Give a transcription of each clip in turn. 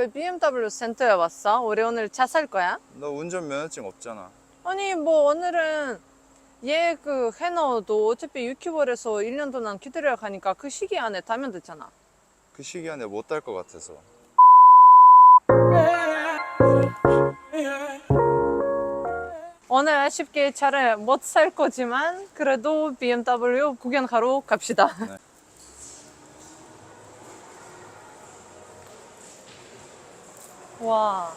왜 BMW 센터에 왔어? 우리 오늘 차 살 거야? 너 운전면허증 없잖아. 아니 뭐 오늘은 얘 그 해너도 어차피 6개월에서 1년 동안 기다려야 하니까 그 시기 안에 타면 되잖아. 그 시기 안에 못 딸 것 같아서. 오늘 아쉽게 차를 못 살 거지만 그래도 BMW 구경하러 갑시다. 네. 와.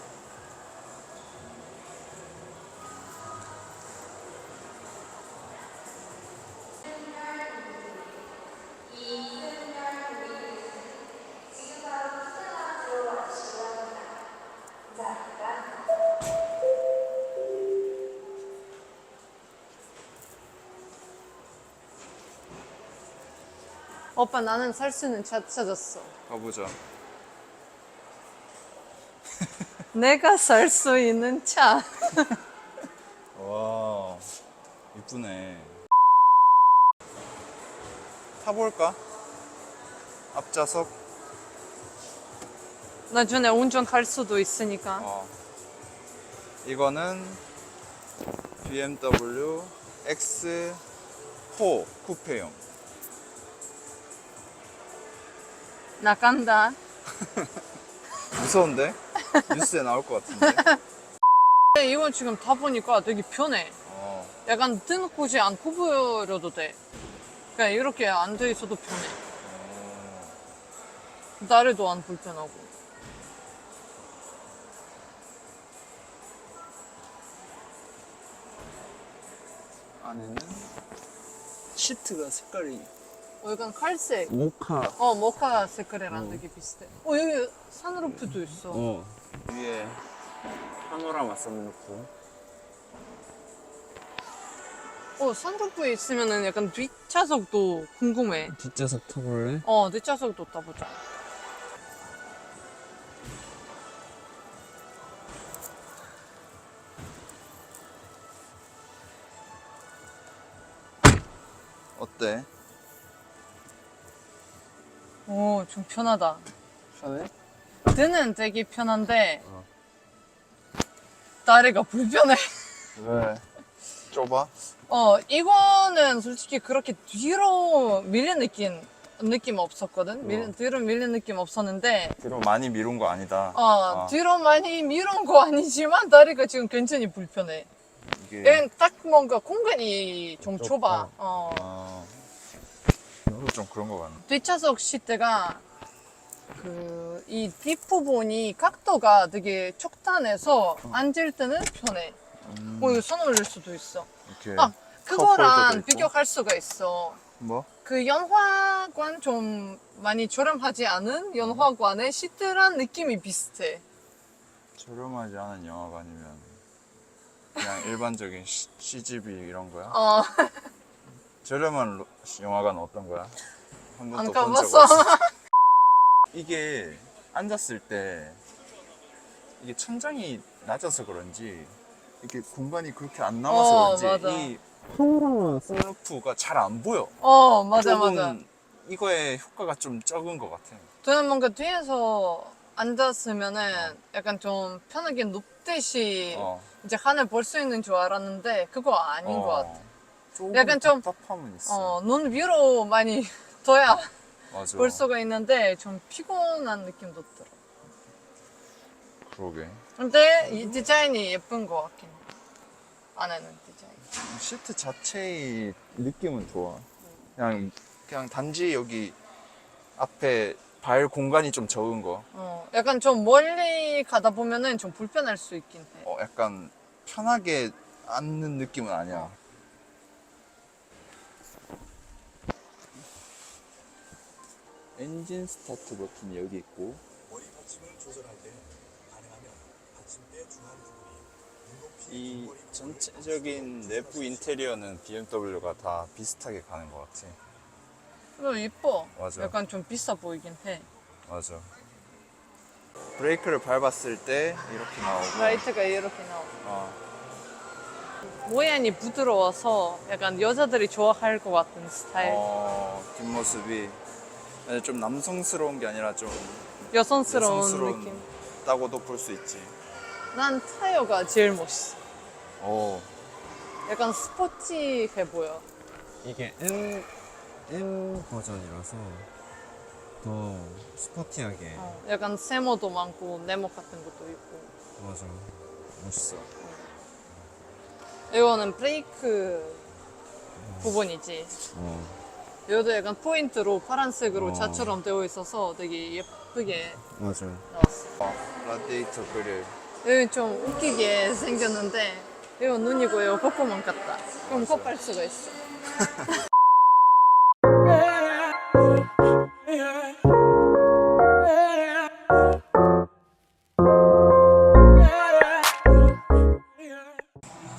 오빠 나는 살수 있는 차 찾았어. 가보자. 내가 살 수 있는 차. 와, 이쁘네. 타볼까? 앞좌석. 나중에 운전할 수도 있으니까. 어. 이거는 BMW X4 쿠페용. 나 간다. 무서운데? 뉴스에 나올 것 같은데? 근데 이건 지금 다 보니까 되게 편해. 어, 약간 등 곳이 안 구부려도 돼. 그냥 이렇게 안돼 있어도 편해. 다리도 안 불편하고. 안에는 시트가 색깔이 어, 약간 칼색. 모카. 어, 모카 색깔이랑 되게 비슷해. 어, 여기 산루프도 있어. 어. 위에 파노라마 써놓고. 어, 산루프에 있으면은 약간 뒷좌석도 궁금해. 뒷좌석 타볼래? 어, 뒷좌석도 타보자. 어때? 오, 좀 편하다. 편해? 등은 되게 편한데, 어. 다리가 불편해. 왜? 좁아? 어, 이거는 솔직히 그렇게 뒤로 밀린 느낌, 느낌 없었거든? 밀, 어. 뒤로 밀린 느낌 없었는데, 뒤로 많이 미룬 거 아니다. 어, 아, 뒤로 많이 밀은 거 아니지만 다리가 지금 굉장히 불편해. 이게 얘는 딱 뭔가 공간이 좀 좁다. 좁아. 어. 아, 나도 좀 그런 거 같네. 뒷좌석 시트가 그, 이 뒷부분이 각도가 되게 촉단해서 앉을 때는 편해. 음, 어, 이거 손 올릴 수도 있어. 이렇게 아, 그거랑 있고. 비교할 수가 있어. 뭐? 그 연화관 좀 많이 저렴하지 않은 연화관의 시트란 느낌이 비슷해. 저렴하지 않은 영화관이면 그냥 일반적인 시, CGV 이런 거야? 어, 저렴한 로- 영화관 어떤 거야? 한안 번도 본적 가봤어. 없어. 이게 앉았을 때 이게 천장이 낮아서 그런지 이렇게 공간이 그렇게 안 남아서 어, 그런지 맞아. 이 파노라마 썬루프가 잘 안 보여. 어, 맞아, 조금 맞아. 이거의 효과가 좀 적은 것 같아. 저는 뭔가 뒤에서 앉았으면은 약간 좀 편하게 눕듯이 어. 이제 하늘 볼 수 있는 줄 알았는데 그거 아닌 것 같아. 조금 약간 좀- 답답함은 있어. 어, 눈 위로 많이 둬야 맞아. 볼 수가 있는데 좀 피곤한 느낌도 들어. 그러게. 근데 이 디자인이 예쁜 것 같긴 해. 안에는 디자인. 시트 자체의 느낌은 좋아. 그냥 그냥 단지 여기 앞에 발 공간이 좀 적은 거. 어, 약간 좀 멀리 가다 보면은 좀 불편할 수 있긴 해. 어, 약간 편하게 앉는 느낌은 아니야. 엔진 스타트 버튼이 여기 있고 머리 받침을 조절할 때 가능하면 받침대 중앙 부분이 이 전체적인 내부 인테리어는 BMW가 다 비슷하게 가는 것 같아. 그리고 이뻐. 맞아. 약간 좀 비싸 보이긴 해. 맞아. 브레이크를 밟았을 때 이렇게 나오고. 라이트가 이렇게 나오고. 어, 모양이 부드러워서 약간 여자들이 좋아할 것 같은 스타일. 어, 뒷모습이 좀 남성스러운 게 아니라 좀 여성스러운, 여성스러운 느낌. 같다고도 볼 수 있지. 난 타이어가 제일 멋있어. 오. 약간 스포티해 보여. 이게 M M 버전이라서 더 스포티하게 어, 약간 세모도 많고 네모 같은 것도 있고. 맞아 멋있어. 이거는 브레이크 부분이지. 어 여기도 약간 포인트로 파란색으로 어. 자처럼 되어 있어서 되게 예쁘게 맞아. 나왔어. 어, 라디에이터 그릴. 여기 좀 웃기게 생겼는데 이거 눈이고 이거 코코만 같다. 그럼 코빨 수가 있어.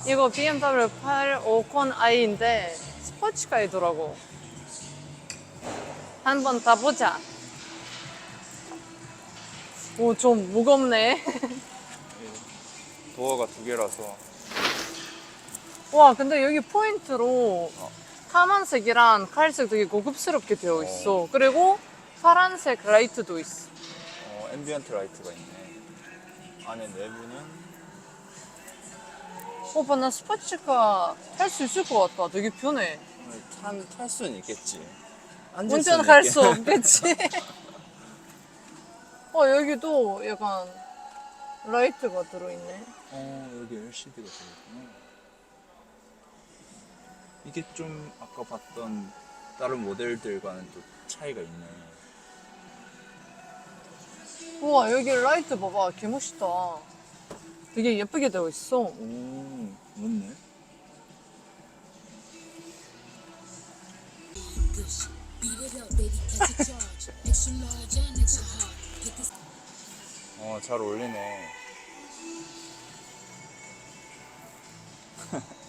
이거 BMW 850i인데 스포츠카이더라고. 한번 타보자. 오, 좀 무겁네. 도어가 두 개라서. 와, 근데 여기 포인트로 까만색이랑 칼색 되게 고급스럽게 되어 있어. 그리고 파란색 라이트도 있어. 어, 앰비언트 라이트가 있네. 안에 내부는 오빠, 나 스포츠카 탈수 있을 것 같다. 되게 편해. 탄, 탈 수는 있겠지. 운전할 수 없겠지. 어, 여기도 약간 라이트가 들어있네. 어, 여기 LCD가 들어있구나. 이게 좀 아까 봤던 다른 모델들과는 또 차이가 있네. 우와, 여기 라이트 봐봐. 개 멋있다. 되게 예쁘게 되어 있어. 오, 맞네. 어, 잘 어울리네.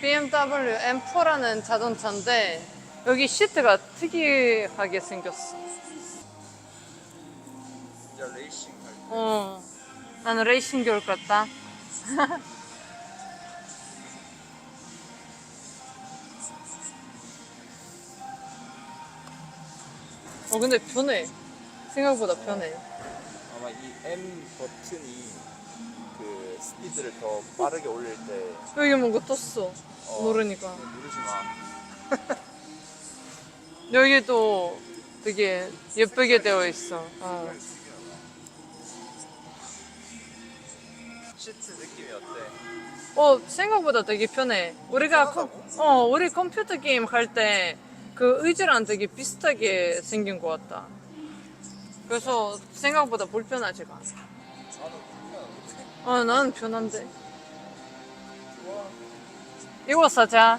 BMW M4라는 자동차인데 여기 시트가 특이하게 생겼어. 진짜 레이싱 할 때. 어, 나는 레이싱 겨울 같다. 어, 근데 편해. 생각보다 편해. 아마 이 M 버튼이 그 스피드를 더 빠르게 올릴 때 여기 뭔가 떴어. 어, 모르니까. 누르지 마. 여기도 되게 예쁘게 되어 있어. 어. 시트 느낌이 어때? 어, 생각보다 되게 편해. 우리가 컴, 어, 우리 컴퓨터 게임 할 때 그 의자랑 되게 비슷하게 생긴 것 같다. 그래서 생각보다 불편하지가 않아. 어, 나는 편한데. 이거 사자.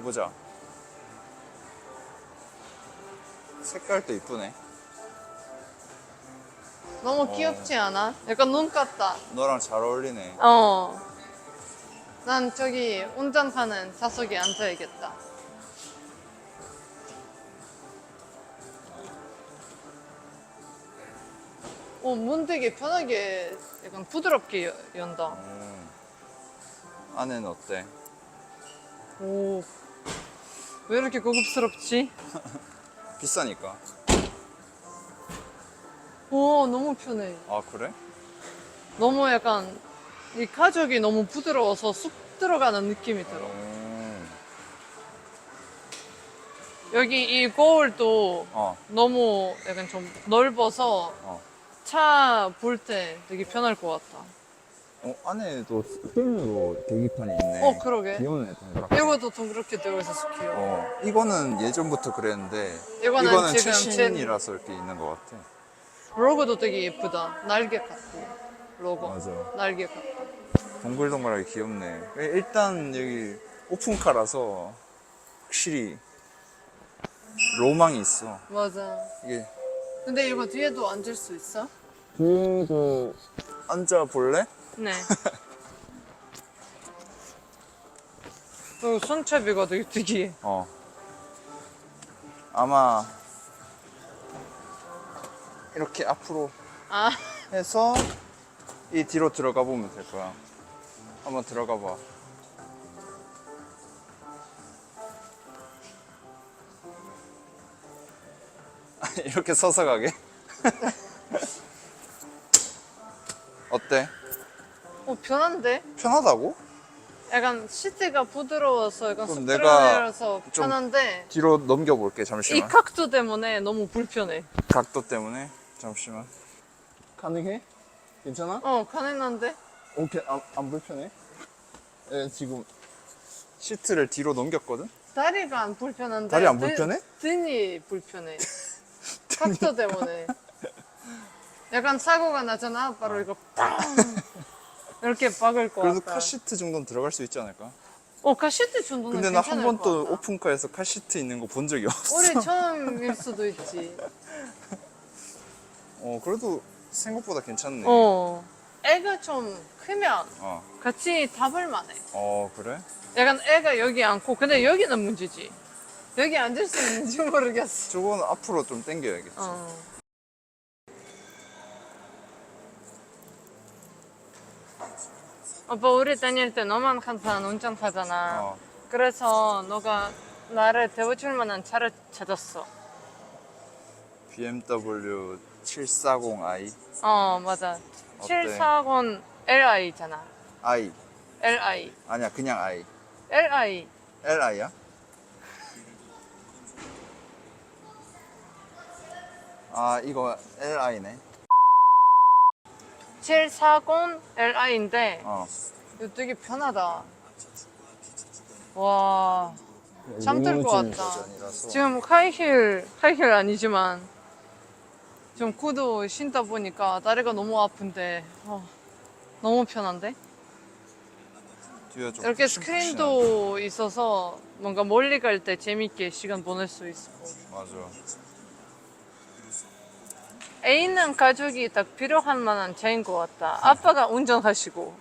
가보자. 색깔도 이쁘네. 너무 귀엽지 않아? 약간 눈 같다. 너랑 잘 어울리네. 어. 난 저기 운전하는 좌석에 앉아야겠다. 어, 문 되게 편하게 약간 부드럽게 여- 연다. 음. 안에는 어때? 오. 왜 이렇게 고급스럽지? 비싸니까. 오, 너무 편해. 아, 그래? 너무 약간 이 가죽이 너무 부드러워서 쑥 들어가는 느낌이 들어. 음. 여기 이 거울도 어, 너무 약간 좀 넓어서 어. 차 볼 때 되게 편할 것 같다. 어, 안에도 스크린으로 계기판이 있네. 어, 그러게. 귀여운 애들. 이것도 좀 그렇게 되어 있어서 귀여워. 어, 이거는 예전부터 그랬는데 이거는, 이거는 지금 최신이라서 이렇게 있는 것 같아. 제 로고도 되게 예쁘다. 날개 같고. 로고. 맞아. 날개 같다. 동글동글하게 귀엽네. 일단 여기 오픈카라서 확실히 로망이 있어. 맞아. 이게 근데 이거 뒤에도 앉을 수 있어? 뒤에도 앉아 볼래? 네. 그 손잡이가 되게 특이해. 어. 아마 이렇게 앞으로 아, 해서 이 뒤로 들어가 보면 될 거야. 한번 들어가 봐. 이렇게 서서 가게? 어때? 어, 편한데? 편하다고? 약간 시트가 부드러워서 약간 그럼 내가 좀 편한데 뒤로 넘겨볼게 이 잠시만. 각도 때문에 너무 불편해. 각도 때문에 잠시만. 가능해? 괜찮아? 어, 가능한데? 오케이 안, 안 불편해? 예, 지금 시트를 뒤로 넘겼거든? 다리가 안 불편한데 다리 안 등- 불편해? 등이 불편해. 각도 때문에. 약간 사고가 나잖아. 바로 이거 빵 이렇게 박을 것 그래도 같다. 카시트 정도는 들어갈 수 있지 않을까? 어, 카시트 정도는 근데 나 한 괜찮을 번도 것 같다. 오픈카에서 카시트 있는 거 본 적이 없어. 우리 처음일 수도 있지. 어, 그래도 생각보다 괜찮네. 어. 애가 좀 크면 어, 같이 답을 만해. 어, 그래? 약간 애가 여기 앉고 근데 여기는 문제지. 여기 앉을 수 있는지 모르겠어. 저거는 앞으로 좀 당겨야겠지. 어. 오빠 우리 다닐 때 너만 항상 운전하잖아. 어. 그래서 너가 나를 태워줄 만한 차를 찾았어. BMW 740i 어 맞아. 어때? 740 Li잖아. i Li. 아니야 그냥 i Li. li야? 아 이거 li네. 740 Li인데 어. 이거 되게 편하다. 와. 잠 들 것 같다. 지금 하이힐, 하이힐 아니지만 좀 구두 신다 보니까 다리가 너무 아픈데 어, 너무 편한데? 뒤에 좀 이렇게. 스크린도 있어서 뭔가 멀리 갈 때 재밌게 시간 보낼 수 있고 맞아. 애 있는 가족이 딱 필요한 만한 차인 것 같다. 아빠가 운전하시고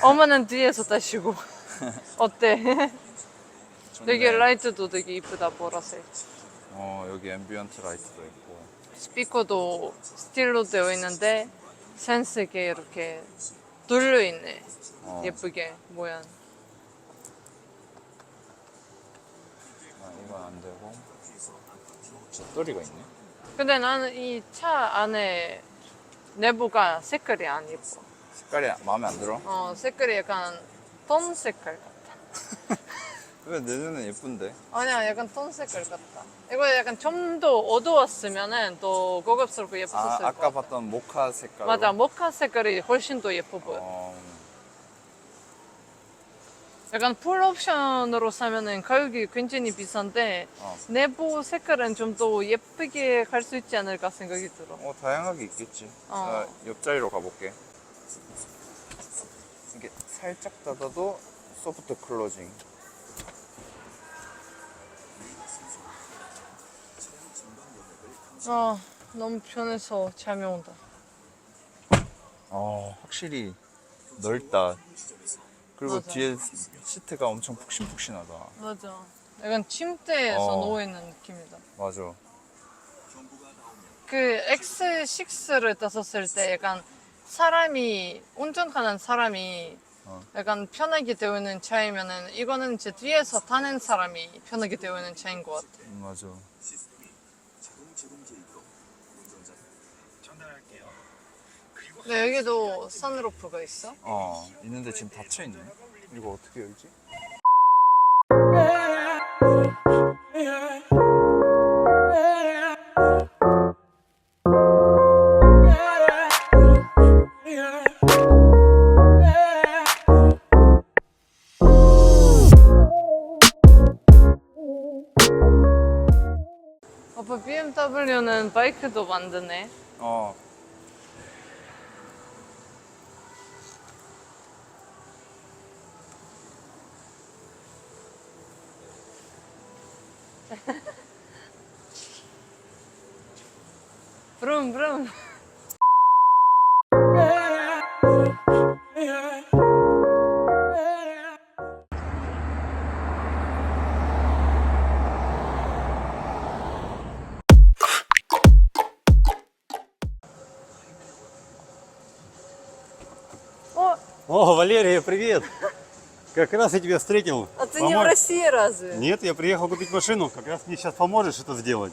엄마는 뒤에서 타시고 어때? 되게 좋네. 라이트도 되게 이쁘다 보라색. 어 여기 앰비언트 라이트도 있고. 스피커도 스틸로 되어 있는데 센스 있게 이렇게 둘려 있네. 어. 예쁘게 모양. 아, 이건 안 되고. 젖돌이가 있네. 근데 나는 이 차 안에 내부가 색깔이 안 예뻐. 색깔이 마음에 안 들어? 어, 색깔이 약간 톤 색깔 같아. 왜 내 눈엔 예쁜데? 아니야, 약간 톤 색깔 같다. 이거 약간 좀 더 어두웠으면은 더 고급스럽고 아 예뻤을 것 아까 같아. 봤던 모카 색깔. 맞아, 모카 색깔이 훨씬 더 예뻐 보여. 어, 약간 풀 옵션으로 사면은 가격이 굉장히 비싼데 어. 내부 색깔은 좀 더 예쁘게 갈 수 있지 않을까 생각이 들어. 어 다양하게 있겠지. 어. 나 옆자리로 가볼게. 이게 살짝 닫아도 소프트 클로징. 아, 너무 편해서 잠이 온다. 어 확실히 넓다. 그리고 맞아. 뒤에 시트가 엄청 푹신푹신하다. 맞아. 약간 침대에서 어. 누워있는 느낌이다. 맞아. 그 X6를 탔었을 때 약간 사람이, 운전하는 사람이 어. 약간 편하게 되어 있는 차이면은 이거는 이제 뒤에서 타는 사람이 편하게 되어 있는 차인 것 같아. 음, 맞아. 근데 여기도 선루프가 있어? 어 있는데 지금 닫혀 있네. 이거 어떻게 열지? 오빠 BMW는 바이크도 만드네. 어 Брум-брум. О, Валерия, привет! Как раз я тебя встретил. а ты не в России разве? Нет, я приехал купить машину. Как раз мне сейчас поможешь это сделать.